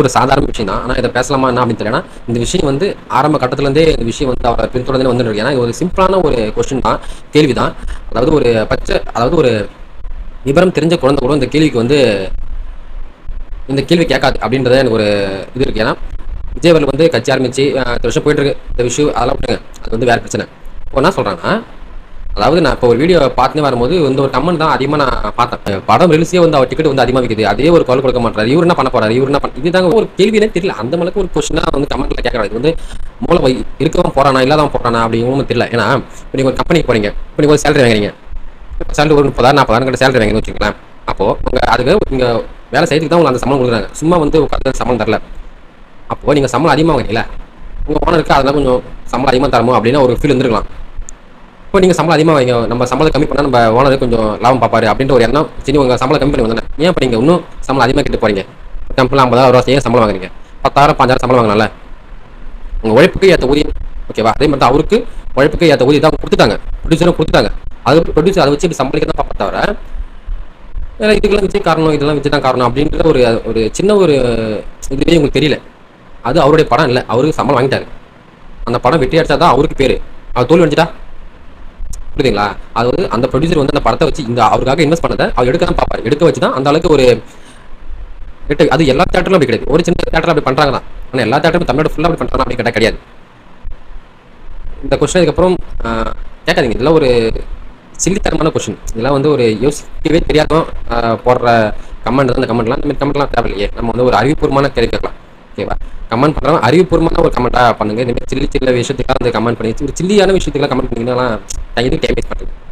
ஒரு சாதாரண விஷயம் தான். ஆனால் இதை பேசலாமா என்ன அப்படின்னு தெரியல இந்த விஷயம் வந்து ஆரம்ப கட்டத்துலேருந்தே இந்த விஷயம் வந்து அவரை பின்தொடர்ந்து வந்துட்டு இருக்கு. ஏன்னா இது ஒரு சிம்பிளான ஒரு கொஸ்டின் தான் கேள்வி தான் அதாவது ஒரு பச்சை அதாவது ஒரு விவரம் தெரிஞ்ச குழந்தை கூட இந்த கேள்விக்கு வந்து இந்த கேள்வி கேட்காது அப்படின்றத எனக்கு ஒரு இது இருக்கு. ஏன்னா விஜய் வந்து கட்சி ஆரம்பிச்சு இந்த வருஷம் போயிட்டு இருக்கு இந்த விஷயம் அதெல்லாம் விட்டுருங்க அது வந்து வேற பிரச்சனை. இப்போ என்ன சொல்கிறாங்கன்னா அதாவது நான் இப்போ ஒரு வீடியோ பார்த்துனே வரும்போது இந்த ஒரு கமெண்ட் தான் அதிகமாக நான் பார்த்தேன். படம் ரிலீஸே வந்து அவர் டிக்கெட் வந்து அதிகமாக விற்குது அதே ஒரு கால் கொடுக்க மாட்டார் இவர் என்ன பண்ண போறாரு? இவர் என்ன பண்ண இதுதாங்க ஒரு கேள்வினே தெரியல. அந்த அளவுக்கு ஒரு கொஸ்டினாக வந்து கமெண்ட்ல கேட்கறாரு. இது வந்து மூளை வை இருக்கவும் போறானா இல்லாதவன் போறானா அப்படிங்கவும் தெரியல. ஏன்னா இப்போ நீங்கள் ஒரு கம்பெனிக்கு போறீங்க. இப்போ நீங்கள் ஒரு சேலரி வாங்குறீங்க. சேலரி ஒரு முப்பதாயிரம் நாற்பதாயிரம் கிட்ட சேலரி வாங்கிங்க வச்சுக்கலாம் அப்போ உங்க அதுக்கு நீங்க வேலை செய்யறதுக்கு தான் உங்களுக்கு அந்த சம்பளம் கொடுக்குறாங்க. சும்மா வந்து உட்காந்து சம்பளம் தரல. அப்போ நீங்க சம்பளம் அதிகமாக வாங்கினீங்களா உங்க ஓனருக்கு அதெல்லாம் கொஞ்சம் சம்பளம் அதிகமாக தரமோ அப்படின்னா ஒரு ஃபீல் இருந்திருக்கலாம். இப்போ நீங்கள் சம்பளம் அதிகமாக வைங்க நம்ம சம்பளம் கம்மி பண்ணால் நம்ம ஓனர் கொஞ்சம் லாபம் பார்ப்பாரு அப்படின்ற ஒரு எண்ணம் சரி உங்கள் சம்பளம் கம்மி பண்ணி வந்தேன். ஏன் இப்போ இன்னும் சம்பளம் அதிகமாக கிட்ட போகிறீங்க எக்ஸாம்பிள் ஐம்பதாயிரம் ரூபா ஏன் சம்பளம் வாங்குறீங்க. பத்தாயிரம் பஞ்சாயிரம் சம்பளம் வாங்கலாம்ல உங்கள் உழைப்புக்கு ஏற்ற ஊதியம் ஓகேவா அதே மாதிரி தான் அவருக்கு உழைப்புக்கு ஏற்ற ஊதியம் தான் கொடுத்துட்டாங்க. ப்ரொடியூசரும் கொடுத்துட்டாங்க. அது ப்ரொடியூசர் அதை வச்சு இப்படி சம்பளிக்க தான் பார்ப்ப தவிர ஏன்னா இதுக்கெல்லாம் வச்சு காரணம் இதெல்லாம் வச்சு தான் காரணம் அப்படின்ற ஒரு ஒரு சின்ன ஒரு இதுவே உங்களுக்கு தெரியல. அது அவருடைய படம் இல்லை. அவருக்கு சம்பளம் வாங்கிட்டாரு. அந்த படம் வெற்றி அடிச்சா தான் அவருக்கு பேர். அவர் தோல்வி அடிச்சிட்டா புரியுதுங்களா? அது வந்து அந்த ப்ரொடியூசர் வந்து அந்த படத்தை வச்சு இந்த அவருக்காக இன்வெஸ்ட் பண்ணதை அவர் எடுக்க தான் எடுக்க வச்சு தான் அந்த அளவுக்கு ஒரு எட்டு அது எல்லா தேட்டரும் அப்படி கிடையாது. ஒரு சின்ன தேட்டர் அப்படி பண்ணுறாங்க தான். ஆனால் எல்லா தேட்டரும் தமிழ்நாடு ஃபுல்லாக அப்படி பண்ணுறாங்க அப்படி கேட்டால் கிடையாது. இந்த கொஸ்டின் இதுக்கப்புறம் கேட்காதீங்க. இதெல்லாம் ஒரு சில்லித்தரமான கொஸ்டின் இதெல்லாம் வந்து ஒரு யோசிக்கவே தெரியாதவன் ஆஹ், போடுற கமெண்ட் தான். அந்த கமெண்ட்லாம் இந்த மாதிரி கமெண்ட்லாம் தேவையில்லையே. நம்ம வந்து ஒரு அறிவுபூர்வமான கேள்வி கேட்கலாம். ஓகேவா கமெண்ட் பண்ணுறோம் அறிவுபூர்வமான ஒரு கமெண்ட்டாக பண்ணுங்க. இந்த மாதிரி சில்லி சில்ல விஷயத்துக்காக அந்த கமெண்ட் பண்ணி ஒரு சில்லியான விஷயத்துக்கெல்லாம் கமெண்ட் பண்ணிங்கன்னா tanya itu kayak seperti itu.